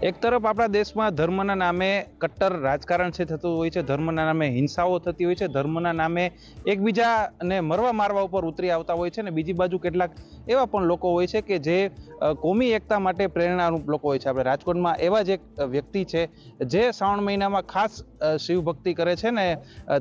એક તરફ આપણા દેશમાં ધર્મના નામે કટ્ટર રાજકારણ છે, થતું હોય છે, ધર્મના નામે હિંસાઓ થતી હોય છે, ધર્મના નામે એકબીજાને મરવા મારવા ઉપર ઉતરી આવતા હોય છે ને બીજી બાજુ કેટલાક એવા પણ લોકો હોય છે કે જે કોમી એકતા માટે પ્રેરણારૂપ લોકો હોય છે. આપણે રાજકોટમાં એવા જ એક વ્યક્તિ છે જે શ્રાવણ મહિનામાં ખાસ શિવભક્તિ કરે છે ને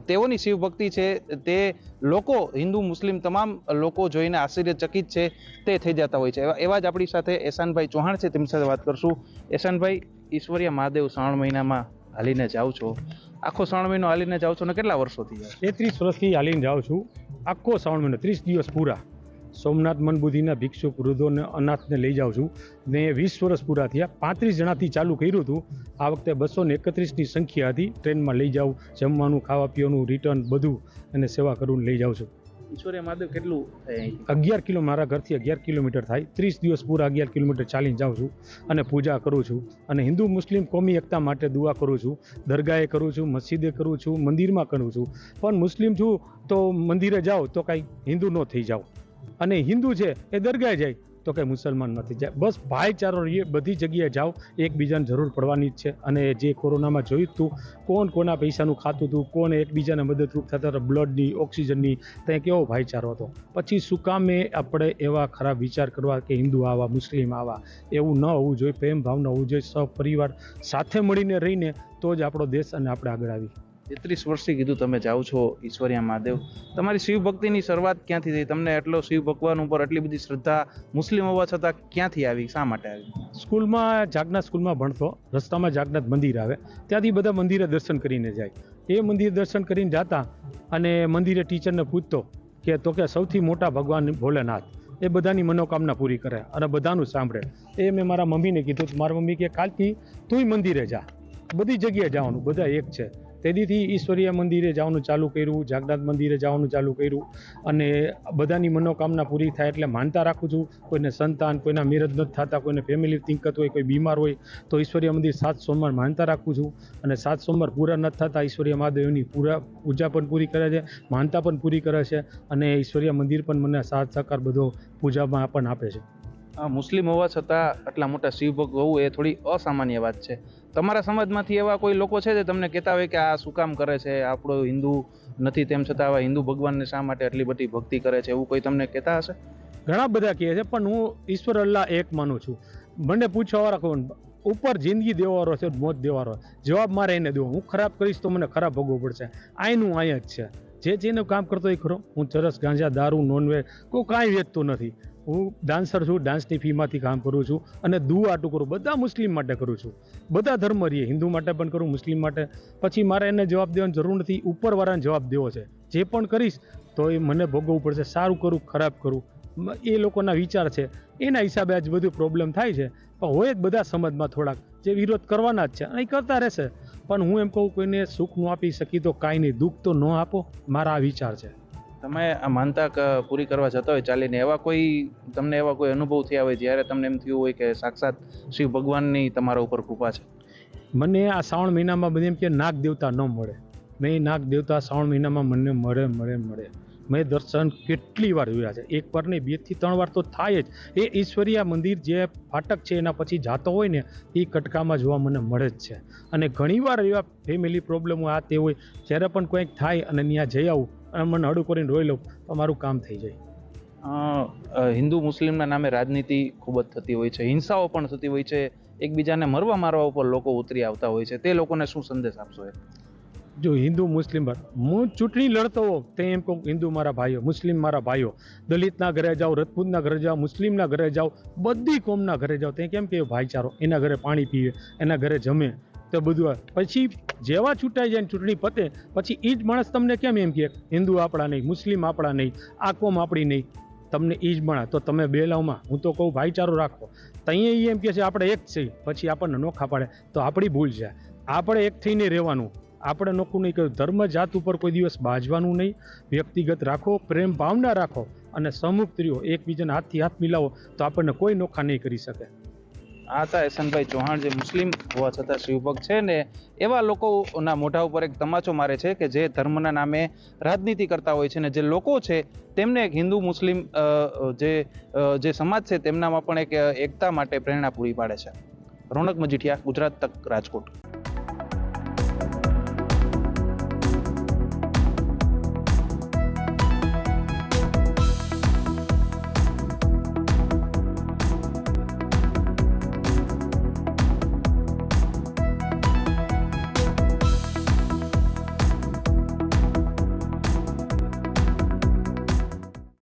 તેઓની શિવભક્તિ છે, તે લોકો, હિન્દુ, મુસ્લિમ તમામ લોકો જોઈને આશ્ચર્યચકિત છે, તે થઈ જતા હોય છે. એવા એવા જ આપણી સાથે એશાનભાઈ ચૌહાણ છે. તેમની સાથે વાત કરશું. એશાનભાઈ ઈશ્વરીય મહાદેવ શ્રાવણ મહિનામાં હાલીને જાઉં છો. આખો શ્રાવણ મહિનો હાલીને જાઉં છો ને કેટલા વર્ષોથી? તેત્રીસ વર્ષથી હાલીને જાઉં છું. આખો શ્રાવણ મહિનો, ત્રીસ દિવસ પૂરા. સોમનાથ મનબુદ્ધિના ભિક્ષુક વૃદ્ધોને અનાથને લઈ જાઉં છું. ને વીસ વર્ષ પૂરા થયા. પાંત્રીસ જણાથી ચાલુ કર્યું હતું. આ વખતે બસો ને એકત્રીસની સંખ્યા હતી. ટ્રેનમાં લઈ જાઉં જમવાનું ખાવા પીવાનું રિટર્ન બધું અને સેવા કરું લઈ જાઉં છું. ઈશ્વરીય મહાદેવ કેટલું અગિયાર કિલો મારા ઘરથી અગિયાર કિલોમીટર થાય. ત્રીસ દિવસ પૂરા અગિયાર કિલોમીટર ચાલીને જાઉં છું અને પૂજા કરું છું. અને હિન્દુ મુસ્લિમ કોમી એકતા માટે દુઆ કરું છું. દરગાહે કરું છું મસ્જિદે કરું છું મંદિરમાં કરું છું. પણ મુસ્લિમ છું તો મંદિરે જાઓ તો કાંઈ હિન્દુ ન થઈ જાઓ. અને હિન્દુ છે, એ દરગાહે જાય, તો કંઈ મુસલમાન નથી જાય. બસ ભાઈચારો રહીએ, બધી જગ્યાએ જાઓ, એકબીજાને જરૂર પડવાની જ છે. અને જે કોરોનામાં જોયું હતું કોણ કોના પૈસાનું ખાતું હતું, કોણ એકબીજાને મદદરૂપ થતા હતા, બ્લડની, ઓક્સિજનની ત્યાં કેવો ભાઈચારો હતો. પછી શું કામે આપણે એવા ખરાબ વિચાર કરવા કે હિન્દુ આવા, મુસ્લિમ આવા, એવું ન હોવું જોઈએ પ્રેમ ભાવના હોવું જોઈએ, સહપરિવાર સાથે મળીને રહીને, તો જ આપણો દેશ અને આપણે આગળ આવી તેત્રીસ વર્ષથી કીધું તમે જાઓ છો ઈશ્વરિયા મહાદેવ. તમારી શિવ ભક્તિની શરૂઆત ક્યાંથી થઈ? તમને એટલો શિવ ભગવાન ઉપર એટલી બધી શ્રદ્ધા મુસ્લિમ હોવા છતાં ક્યાંથી આવી? શા માટે આવી? સ્કૂલમાં જાગનાથ સ્કૂલમાં ભણતો, રસ્તામાં જાગનાથ મંદિર આવે, ત્યાંથી બધા મંદિરે દર્શન કરીને જાય. એ મંદિર દર્શન કરીને જતા અને મંદિરે ટીચરને પૂછતો કે તો કે સૌથી મોટા ભગવાન ભોલેનાથ, એ બધાની મનોકામના પૂરી કરે અને બધાનું સાંભળે. એ મેં મારા મમ્મીને કીધું મારા મમ્મી કે, કાલથી તુંય મંદિરે જા. બધી જગ્યાએ જવાનું, બધા એક છે. તેદીથી ઈશ્વરીય મંદિરે જવાનું ચાલુ કર્યું, જાગનાથ મંદિરે જવાનું ચાલુ કર્યું અને બધાની મનોકામના પૂરી થાય એટલે માનતા રાખું છું, કોઈને સંતાન, કોઈના મેરેજ નથી થતા, કોઈને ફેમિલી દિક્કત હોય, કોઈ બીમાર હોય, તો ઈશ્વરીય મંદિર સાત સોમવાર માનતા રાખું છું અને સાત સોમવાર પૂરા નથી થતા, ઈશ્વરીય મહાદેવની પૂરા પૂજા પણ પૂરી કરે છે, માનતા પણ પૂરી કરે છે અને ઈશ્વરીય મંદિર પણ મને સાથ સહકાર બધો પૂજામાં પણ આપે છે. મુસ્લિમ હોવા છતાં આટલા મોટા શિવ ભક્ત હોવું એ થોડી અસામાન્ય વાત છે. તમારા સમાજમાંથી એવા કોઈ લોકો છે જે તમને કહેતા હોય કે આ શું કામ કરે છે? આપણો હિન્દુ નથી, તેમ છતાં આવા હિન્દુ ભગવાનને શા માટે આટલી બધી ભક્તિ કરે છે? એવું કોઈ તમને કહેતા હશે? ઘણા બધા કહે છે, પણ હું ઈશ્વર અલ્લાહ એક માનું છું. મને પૂછવાવાળા કોણ? ઉપર જિંદગી દેવારો છે, મોત દેવાવાળો. જવાબ મારે એને દેવો. હું ખરાબ કરીશ તો મને ખરાબ ભોગવવું પડશે. આયનું આય જ છે. જે જેનું કામ કરતો એ ખરો. હું ચરસ ગાંજા, દારૂ, નોનવેજ, કોઈ કાંઈ વેચતો નથી. હું ડાન્સર છું, ડાન્સની ફીમાંથી કામ કરું છું અને દુઆ આટું કરું. બધા મુસ્લિમ માટે કરું છું. બધા ધર્મ રહીએ. હિન્દુ માટે પણ કરું, મુસ્લિમ માટે. પછી મારે એને જવાબ દેવાની જરૂર નથી. ઉપરવાળાને જવાબ દેવો છે. જે પણ કરીશ તો એ મને ભોગવવું પડશે. સારું કરું, ખરાબ કરું. એ લોકોના વિચાર છે. એના હિસાબે આજ બધું પ્રોબ્લેમ થાય છે. પણ હોય જ બધા સમાજમાં થોડાક. જે વિરોધ કરવાના જ છે. અને એ કરતા રહેશે. પણ હું એમ કહું, કોઈને સુખ ન આપી શકી તો કાંઈ નહીં. દુઃખ તો ન આપો. મારા આ વિચાર છે. તમે આ માનતા પૂરી કરવા જતા હોય ચાલીને, એવા કોઈ તમને એવા કોઈ અનુભવ થયા હોય જ્યારે તમને એમ થયું હોય કે સાક્ષાત શિવ ભગવાનની તમારા ઉપર કૃપા છે? મને આ શ્રાવણ મહિનામાં બધે એમ કે નાગ દેવતા ન મળે. મેં નાગ દેવતા શ્રાવણ મહિનામાં મને મળે મળે મળે. મેં દર્શન કેટલી વાર જોયા છે. એક વાર નહીં બેથી ત્રણ વાર તો થાય જ. એ ઈશ્વરીય મંદિર જે ફાટક છે એના પછી જાતો હોય ને, એ કટકામાં જોવા મને મળે જ છે. અને ઘણીવાર એવા ફેમિલી પ્રોબ્લેમો આ તે હોય, જ્યારે પણ કંઈક થાય અને ત્યાં જઈ આવું અને મને હડું કરીને રોઈ લઉં તો મારું કામ થઈ જાય. હિન્દુ મુસ્લિમના નામે રાજનીતિ ખૂબ જ થતી હોય છે. હિંસાઓ પણ થતી હોય છે. એકબીજાને મરવા મારવા ઉપર લોકો ઉતરી આવતા હોય છે. તે લોકોને શું સંદેશ આપશો એ? જો હિન્દુ મુસ્લિમ હું ચૂંટણી લડતો હોઉં તે એમ કહું હિન્દુ મારા ભાઈઓ મુસ્લિમ મારા ભાઈઓ દલિતના ઘરે જાઓ રજપૂતના ઘરે જાઓ મુસ્લિમના ઘરે જાઓ બધી કોમના ઘરે જાઓ તે કેમ કે ભાઈચારો એના ઘરે પાણી પીવે એના ઘરે જમે તો બધું. પછી જેવા છૂટાઈ જાય ચૂંટણી પતે, પછી એ જ માણસ તમને કેમ એમ કે હિન્દુ આપણા નહીં, મુસ્લિમ આપણા નહીં, આ કોમ આપણી નહીં. તમને એ જ મળે તો તમે બે લાવમાં હું તો કહું ભાઈચારો રાખો. તઈએ એ એમ કે છે, આપણે એક છે પછી આપણને નોખા પાડે. તો આપણી ભૂલ છે. આપણે એક થઈને રહેવાનું. આપણે નોખું નહીં કહ્યું ધર્મ જાત ઉપર કોઈ દિવસ બાજવાનું નહીં. વ્યક્તિગત રાખો, પ્રેમ ભાવના રાખો અને સમુક્ત રહ્યો, એકબીજાને હાથથી હાથ મિલાવો, તો આપણને કોઈ નોખા નહીં કરી શકે. આ હતા એસનભાઈ ચૌહાણ જે મુસ્લિમ હોવા છતાં શિવભક્ત છે ને એવા લોકોના મોઢા ઉપર એક તમાચો મારે છે કે જે ધર્મના નામે રાજનીતિ કરતા હોય છે ને જે લોકો છે તેમને એક હિન્દુ મુસ્લિમ જે જે સમાજ છે તેમનામાં પણ એક એકતા માટે પ્રેરણા પૂરી પાડે છે. રોનક મજીઠિયા, ગુજરાત તક રાજકોટ.